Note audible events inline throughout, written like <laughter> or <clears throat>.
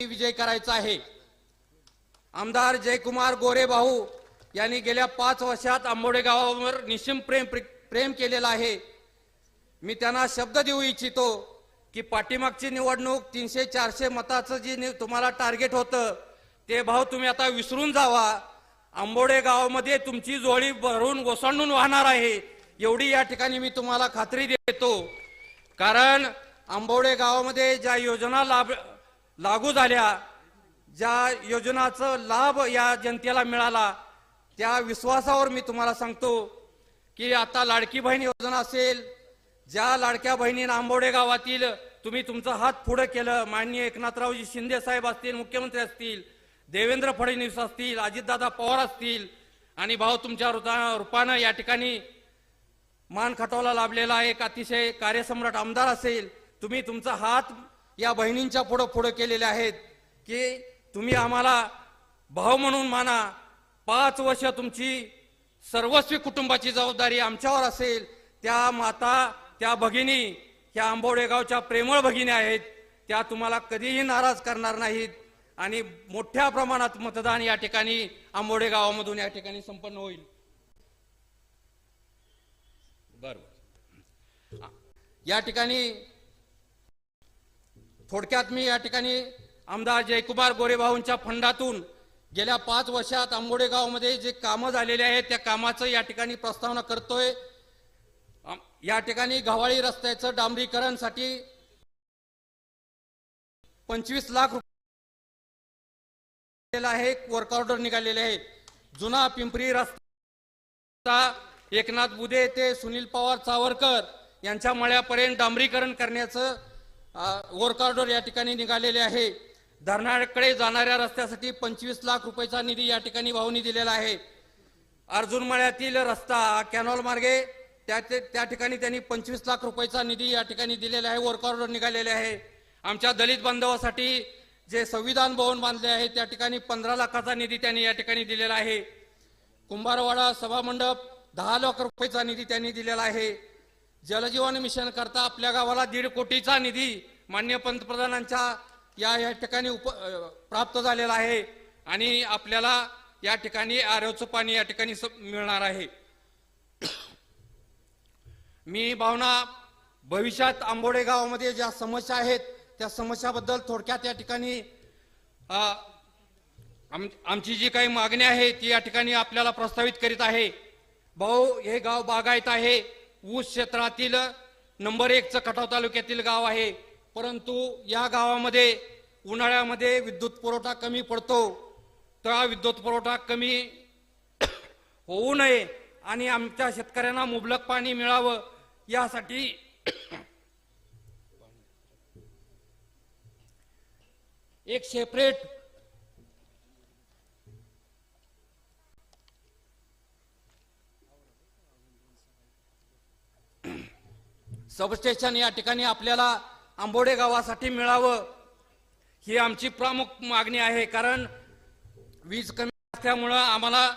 विजय करायचा आहे. आमदार जयकुमार गोरे भाऊ यांनी गेल्या पाच वर्षात आंबोडे गावावर निशिम प्रेम प्रेम केलेला आहे. मी त्यांना शब्द देऊ इच्छितो की पाठीमागची निवडणूक तीनशे चारशे मताचं जी तुम्हाला टार्गेट होतं ते भाव तुम्ही आता विसरून जावा. आंबोडे गावामध्ये तुमची जोळी भरून ओसांडून वाहणार आहे. एवढी या ठिकाणी मी तुम्हाला खात्री देतो. कारण आंबोडे गावामध्ये ज्या योजना लाभ लागू झाल्या. ज्या योजनाचं लाभ या जनतेला मिळाला त्या विश्वासावर मी तुम्हाला सांगतो की आता लाडकी बहीण योजना असेल ज्या लाडक्या बहिणीनं आंबोडे गावातील तुम्ही तुमचा हात पुढे केलं माननीय एकनाथरावजी शिंदे साहेब असतील मुख्यमंत्री असतील देवेंद्र फडणवीस असतील अजितदादा पवार असतील आणि भाऊ तुमच्या रूपानं या ठिकाणी मान खटवला लाभलेला एक अतिशय कार्यसम्राट आमदार असेल तुम्ही तुमचा हात या बहिणींच्या पुढं पुढं केलेल्या आहेत की तुम्ही आम्हाला भाव म्हणून माना. पाच वर्ष तुमची सर्वस्वी कुटुंबाची जबाबदारी आमच्यावर असेल. त्या माता त्या भगिनी ह्या आंबोडेगावच्या प्रेमळ भगिनी आहेत. त्या तुम्हाला कधीही नाराज करणार नाहीत. आणि मोठ्या प्रमाणात मतदान या ठिकाणी आंबोडे गावामधून या ठिकाणी संपन्न होईल. बरोबर या ठिकाणी थोडक्यात मी या ठिकाणी आमदार जयकुमार गोरेभाऊंच्या फंडातून गेल्या पाच वर्षात आंबोडेगावमध्ये जे कामं झालेले आहेत त्या कामाचं या ठिकाणी प्रस्तावना करतोय. या ठिकाणी गव्हाळी रस्त्याचं डांबरीकरणसाठी पंचवीस लाख रुपये आहे वर्क ऑर्डर निघालेले आहे जुना पिंपरी रस्ता एकनाथ बुधे ते सुनील पवार सावरकर यांच्या मळ्यापर्यंत डांबरीकरण करण्याचं वर्क ऑर्डर या ठिकाणी निघालेले आहे. धरणाकडे जाणाऱ्या रस्त्यासाठी पंचवीस लाख रुपयाचा निधी या ठिकाणी भाऊनी दिलेला आहे. अर्जुनमळ्यातील रस्ता कॅनॉल मार्गे त्या ते- त्या ठिकाणी त्यांनी पंचवीस लाख रुपयाचा निधी या ठिकाणी दिलेला आहे. वर्क ऑर्डर निघालेले आहे. आमच्या दलित बांधवासाठी जे संविधान भवन बांधले आहे त्या ठिकाणी पंधरा लाखाचा निधी त्यांनी या ठिकाणी दिलेला आहे. कुंभारवाडा सभामंडप दहा लाख रुपयाचा निधी त्यांनी दिलेला आहे. जलजीवन मिशन करता आपल्या गावाला दीड कोटीचा निधी मान्य पंतप्रधानांच्या या या ठिकाणी उप प्राप्त झालेला आहे आणि आपल्याला या ठिकाणी आरोचं पाणी या ठिकाणी स- मिळणार आहे. मी भावना भविष्यात आंबोडे गावामध्ये ज्या समस्या आहेत त्या समस्याबद्दल थोडक्यात या ठिकाणी आम- आमची जी काही मागणी आहे ती या ठिकाणी आपल्याला प्रस्तावित करीत आहे. भाऊ हे गाव बागायत आहे. ऊस क्षेत्रातील नंबर एकचं खटाव तालुक्यातील गाव आहे. परंतु या गावामध्ये उन्हाळ्यामध्ये विद्युत पुरवठा कमी पडतो. त्या विद्युत पुरवठा कमी <coughs> होऊ नये आणि आमच्या शेतकऱ्यांना मुबलक पाणी मिळावं यासाठी <coughs> एक सेपरेट सबस्टेशन या ठिकाणी आपल्याला आंबोडे गावासाठी मिळावं ही आमची प्रमुख मागणी आहे. कारण वीज कमी असल्यामुळं आम्हाला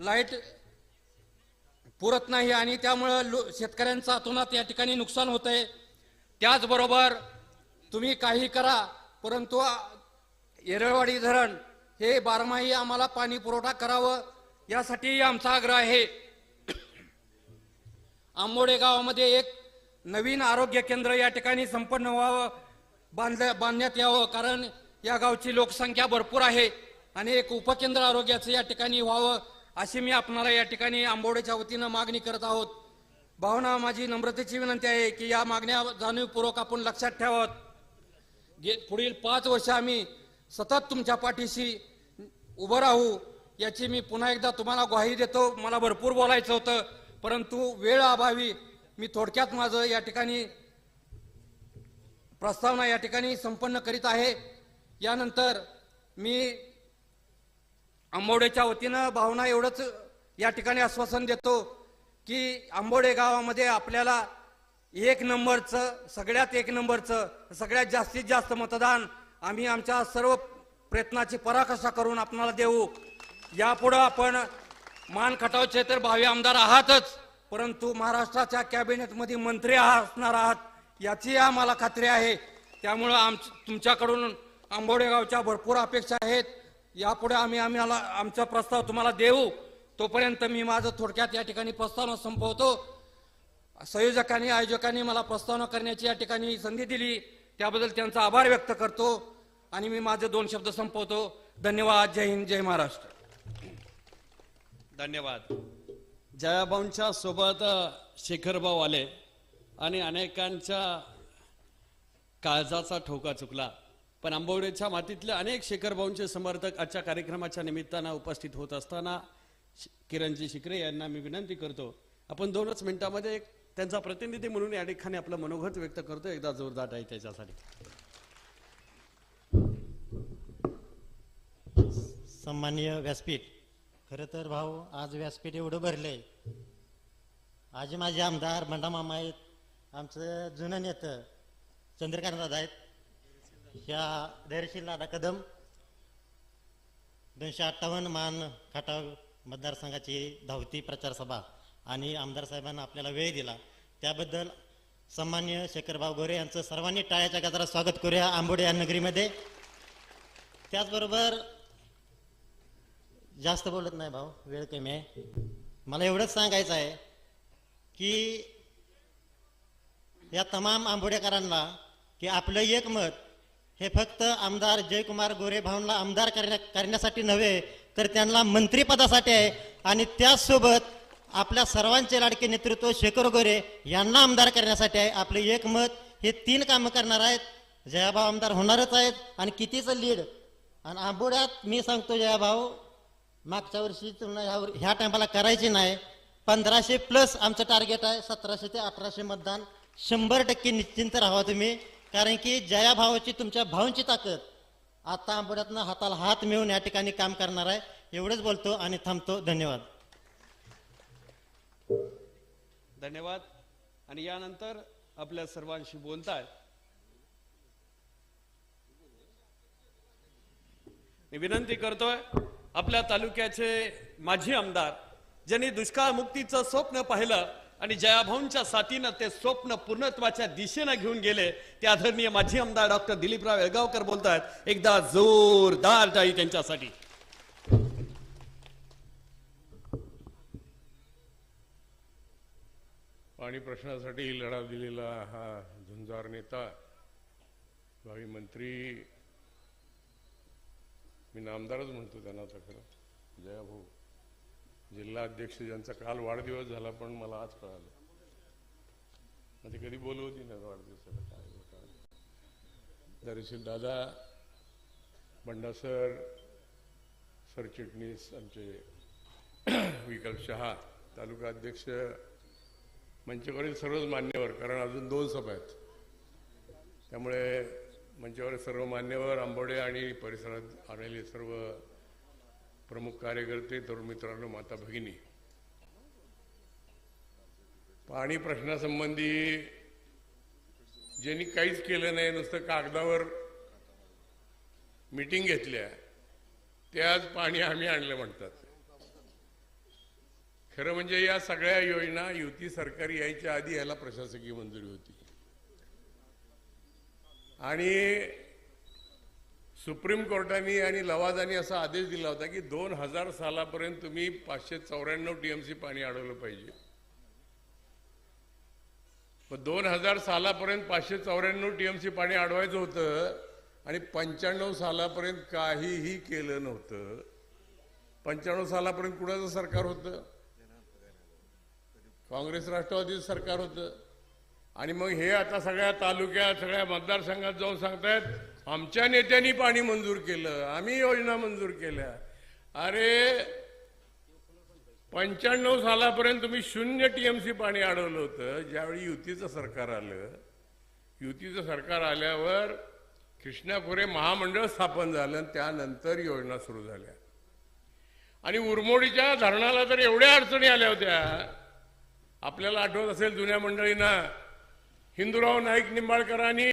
लाइट पुरत नाही आणि त्यामुळं लो शेतकऱ्यांचं अतोनात या ठिकाणी नुकसान होत आहे त्याचबरोबर तुम्ही काही करा परंतु येरळवाडी धरण हे बारमाही आम्हाला पाणी पुरवठा करावं यासाठी आमचा आग्रह आहे. आंबोडे गावामध्ये एक नवीन आरोग्य केंद्र या ठिकाणी संपन्न व्हावं बांधल्या बांधण्यात यावं कारण या गावची लोकसंख्या भरपूर आहे आणि एक उपकेंद्र आरोग्याचं या ठिकाणी व्हावं अशी मी आपणाला या ठिकाणी आंबोडेच्या वतीनं मागणी करत आहोत. भावना माझी नम्रतेची विनंती आहे की या मागण्या जाणीवपूर्वक आपण लक्षात ठेवत गे पुढील पाच वर्ष आम्ही सतत तुमच्या पाठीशी उभं राहू याची मी पुन्हा एकदा तुम्हाला ग्वाही देतो. मला भरपूर बोलायचं होतं परंतु वेळ अभावी मी थोडक्यात माझं या ठिकाणी प्रस्तावना या ठिकाणी संपन्न करीत आहे. यानंतर मी आंबोडेच्या वतीनं भावना एवढंच या ठिकाणी आश्वासन देतो की आंबोडे गावामध्ये आपल्याला एक नंबरचं सगळ्यात एक नंबरचं सगळ्यात जास्तीत जास्त मतदान आम्ही आमच्या सर्व प्रयत्नाची पराकाष्ठा करून आपणाला देऊ. यापुढं आपण मान खटावचे तर भावी आमदार आहातच. परंतु महाराष्ट्राच्या कॅबिनेटमध्ये मंत्री असणार आहात याची आम्हाला खात्री आहे. त्यामुळं आम तुमच्याकडून आंबोडे गावच्या भरपूर अपेक्षा आहेत. यापुढे आम्ही आम्हाला आमचा प्रस्ताव तुम्हाला देऊ. तोपर्यंत मी माझं थोडक्यात या ठिकाणी प्रस्तावना संपवतो. संयोजकांनी आयोजकांनी मला प्रस्तावना करण्याची या ठिकाणी संधी दिली. त्याबद्दल त्यांचा आभार व्यक्त करतो. आणि मी माझे दोन शब्द संपवतो. धन्यवाद. जय हिंद जय महाराष्ट्र. धन्यवाद. जयाभाऊंच्या सोबत शेखरभाऊ आले आणि अनेकांच्या काळजाचा ठोका चुकला. पण आंबवडेच्या मातीतले अनेक शेखरभाऊंचे समर्थक आजच्या कार्यक्रमाच्या निमित्तानं उपस्थित होत असताना किरणजी शिकरे यांना मी विनंती करतो आपण दोनच मिनिटांमध्ये एक त्यांचा प्रतिनिधी म्हणून या ठिकाणी आपलं मनोगत व्यक्त करतो. एकदा जोरदार आहे त्याच्यासाठी. सन्माननीय व्यासपीठ खरं तर भाऊ आज व्यासपीठ एवढं भरलंय. आज माझे आमदार बंडामामा आहेत आमचं जुनं नेतं चंद्रकांत दादा आहेत. ह्या धैर्यशील दादा कदम दोनशे अठ्ठावन्न मान खटाव मतदारसंघाची धावती प्रचार सभा आणि आमदार साहेबांना आपल्याला वेळ दिला. त्याबद्दल सन्मान्य शेखरभाऊ गोरे यांचं सर्वांनी टाळ्याच्या गजरात स्वागत करूया आंबोडे या नगरीमध्ये. त्याचबरोबर जास्त बोलत नाही भाऊ वेळ कमी आहे. मला एवढंच सांगायचं आहे की या तमाम आंबोडेकरांना की आपलं एक मत हे फक्त आमदार जयकुमार गोरे भाऊंना आमदार करण्या करण्यासाठी नव्हे तर त्यांना मंत्रिपदासाठी आहे. आणि त्याचसोबत आपल्या सर्वांचे लाडके नेतृत्व शेखर गोरे यांना आमदार करण्यासाठी आहे. आपले एक मत हे तीन कामं करणार आहेत. जयाभाऊ आमदार होणारच आहेत. आणि कितीचं लीड? आणि आंबोड्यात मी सांगतो जयाभाऊ मागच्या वर्षी तुलना ह्या वर- ह्या टायमाला करायची नाही. पंधराशे प्लस आमचं टार्गेट आहे सतराशे ते अठराशे मतदान. शंभर टक्के निश्चिंत राहा तुम्ही. कारण की जया भावाची तुमच्या भावांची ताकद. आता आंबोड्यातनं हाताला हात मिळून या ठिकाणी काम करणार आहे. एवढंच बोलतो आणि थांबतो. धन्यवाद. धन्यवाद. आणि यानंतर आपल्या सर्वांशी बोलताय. मी विनंती करतोय आपल्या तालुक्याचे माजी आमदार ज्यांनी दुष्काळ मुक्तीचं स्वप्न पाहिलं आणि जयाभाऊंच्या साथीनं ते स्वप्न पूर्णत्वाच्या दिशेनं घेऊन गेले ते आदरणीय माजी आमदार डॉक्टर दिलीपराव येळगावकर बोलतायत. एकदा जोरदार जाई त्यांच्यासाठी. पाणी प्रश्नासाठी लढा दिलेला हा झुंजार नेता भावी मंत्री मी नामदारच म्हणतो त्यांना आता खरं. जया भाऊ. जिल्हा अध्यक्ष ज्यांचा काल वाढदिवस झाला पण मला आज कळालं. मग ते कधी बोलवती ना वाढदिवसाला काय काय दरशील दादा बंडासर सरचिटणीस आमचे <clears throat> विकल्प शहा तालुका अध्यक्ष मंचकडील सर्वच मान्यवर कारण अजून दोन सभा आहेत. त्यामुळे मंचावर सर्व मान्यवर आंबोडे आणि परिसरात आलेले सर्व प्रमुख कार्यकर्ते तरुण मित्रांनो माता भगिनी. पाणी प्रश्नासंबंधी ज्यांनी काहीच केलं नाही नुसतं कागदावर मिटिंग घेतल्या ते आज पाणी आम्ही आणलं म्हणतात. खरं म्हणजे या सगळ्या योजना युती सरकार यायच्या आधी याला प्रशासकीय मंजुरी होती. आणि सुप्रीम कोर्टाने आणि लवादाने असा आदेश दिला होता की दोन हजार सालापर्यंत तुम्ही पाचशे चौऱ्याण्णव टीएमसी पाणी अडवलं पाहिजे. मग दोन हजार सालापर्यंत पाचशे चौऱ्याण्णव टीएमसी पाणी अडवायचं होतं आणि पंच्याण्णव सालापर्यंत काहीही केलं नव्हतं. पंच्याण्णव सालापर्यंत कुणाचं सरकार होतं? काँग्रेस राष्ट्रवादीचं सरकार होतं. आणि मग हे आता सगळ्या तालुक्यात सगळ्या मतदारसंघात जाऊन सांगतायत आमच्या नेत्यांनी पाणी मंजूर केलं आम्ही योजना मंजूर केल्या. अरे पंच्याण्णव सालापर्यंत तुम्ही शून्य टीएमसी पाणी अडवलं होतं ज्यावेळी युतीचं सरकार आलं. युतीचं सरकार आल्यावर कृष्णा खोरे महामंडळ स्थापन झालं आणि त्यानंतर योजना सुरू झाल्या. आणि उरमोडीच्या धरणाला तर एवढ्या अडचणी आल्या होत्या. आपल्याला आठवत असेल जुन्या मंडळींना हिंदूराव नाईक निंबाळकरांनी